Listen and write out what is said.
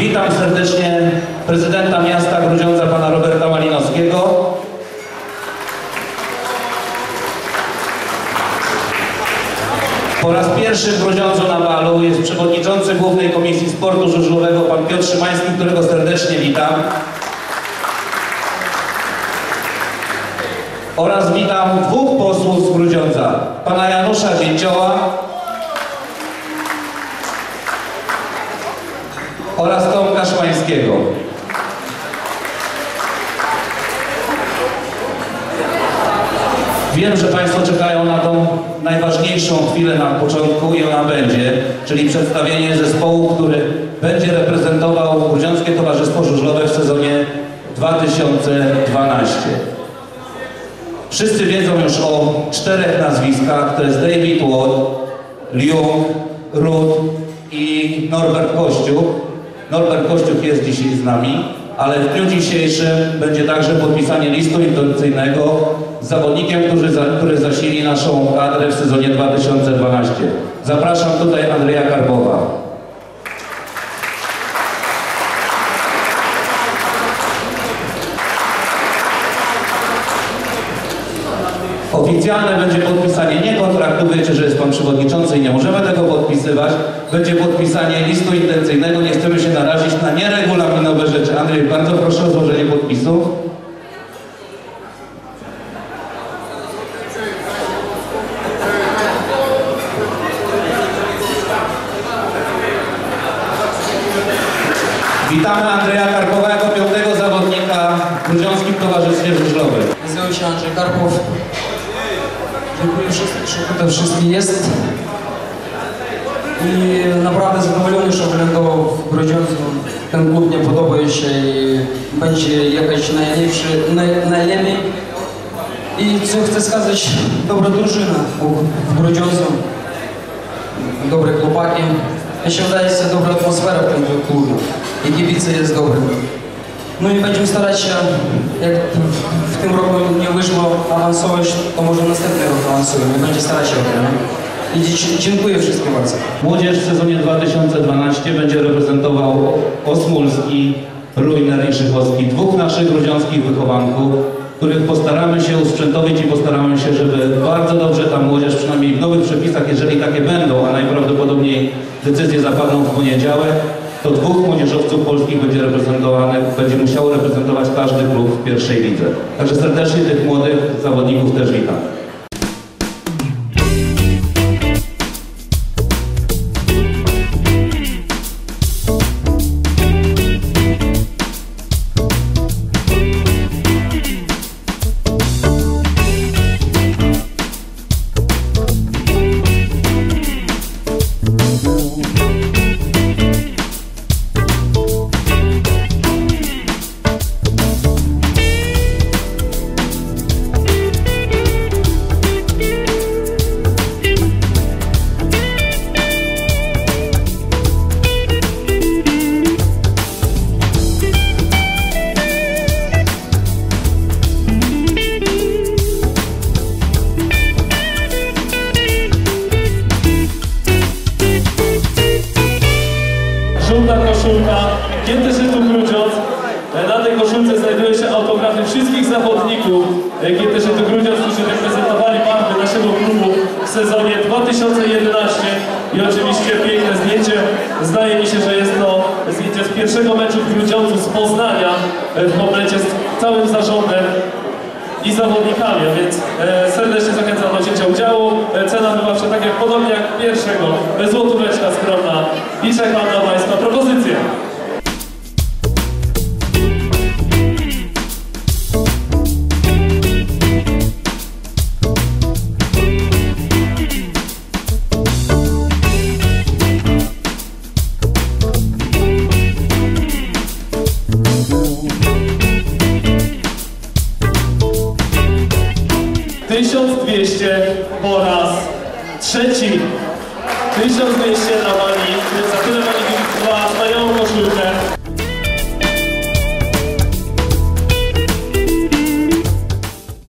Witam serdecznie prezydenta miasta Grudziądza, pana Roberta Malinowskiego. Po raz pierwszy w Grudziądzu na balu jest przewodniczący Głównej Komisji Sportu Żużlowego, pan Piotr Szymański, którego serdecznie witam. Oraz witam dwóch posłów z Grudziądza, pana Janusza Dzięcioła Wiem, że Państwo czekają na tą najważniejszą chwilę na początku i ona będzie, czyli przedstawienie zespołu, który będzie reprezentował Grudziąckie Towarzystwo Żużlowe w sezonie 2012. Wszyscy wiedzą już o czterech nazwiskach, to jest David Watt, Liu, Ruth i Norbert Kościuk. Norbert Kościuk jest dzisiaj z nami, ale w dniu dzisiejszym będzie także podpisanie listu intencyjnego zawodnikiem, który, za, który zasili naszą kadrę w sezonie 2012. Zapraszam tutaj Andrzeja Karbowa. Oficjalne będzie podpisanie nie kontraktu, wiecie, że jest Pan Przewodniczący i nie możemy tego podpisywać. Będzie podpisanie listu intencyjnego, nie chcemy się narazić na nieregulaminowe rzeczy. Andrzej, bardzo proszę o złożenie podpisu. Witamy Andrzeja Karpowa jako piątego zawodnika w Grudziąckim Towarzystwie Żużlowym. Nazywam się Andrzej Karpow. Dziękuję wszystkim, że tutaj wszyscy jest. I naprawdę zadowolony, że wylądował w Grudziądzu. Ten klub mnie podoba się i będzie jakaś najlepszy, naj, najlepiej. I co chcę сказать, dobra drużyna w, w Grudziądzu. Dobre chłopaki. Mi się wydaje, że dobra atmosfera w tym klubie. I kibice jest dobry. No i będziemy starać się, jak w, tym roku nie wyszło awansować, to może następny rok awansujemy. Będzie starać się o to? I dziękuję wszystkim bardzo. Młodzież w sezonie 2012 będzie reprezentował Osmulski, Ruiner i Szychowski, dwóch naszych grudziąckich wychowanków, których postaramy się usprzętowić i postaramy się, żeby bardzo dobrze ta młodzież, przynajmniej w nowych przepisach, jeżeli takie będą, a najprawdopodobniej decyzje zapadną w poniedziałek, to dwóch młodzieżowców polskich będzie reprezentowanych, będzie musiało reprezentować każdy klub w pierwszej lidze. Także serdecznie tych młodych koszulce znajdują się autografy wszystkich zawodników GTZ Grudziądz, którzy reprezentowali barwy naszego klubu w sezonie 2011 i oczywiście piękne zdjęcie. Zdaje mi się, że jest to zdjęcie z pierwszego meczu w z Poznania w komplecie z całym zarządem i zawodnikami, więc e, serdecznie zachęcam do wzięcia udziału. E, cena wybawcza, tak jak podobnie jak pierwszego, e, złotóweczka skromna i czekam na Państwa propozycje. Tysiąc dwieście po raz trzeci. 1200 na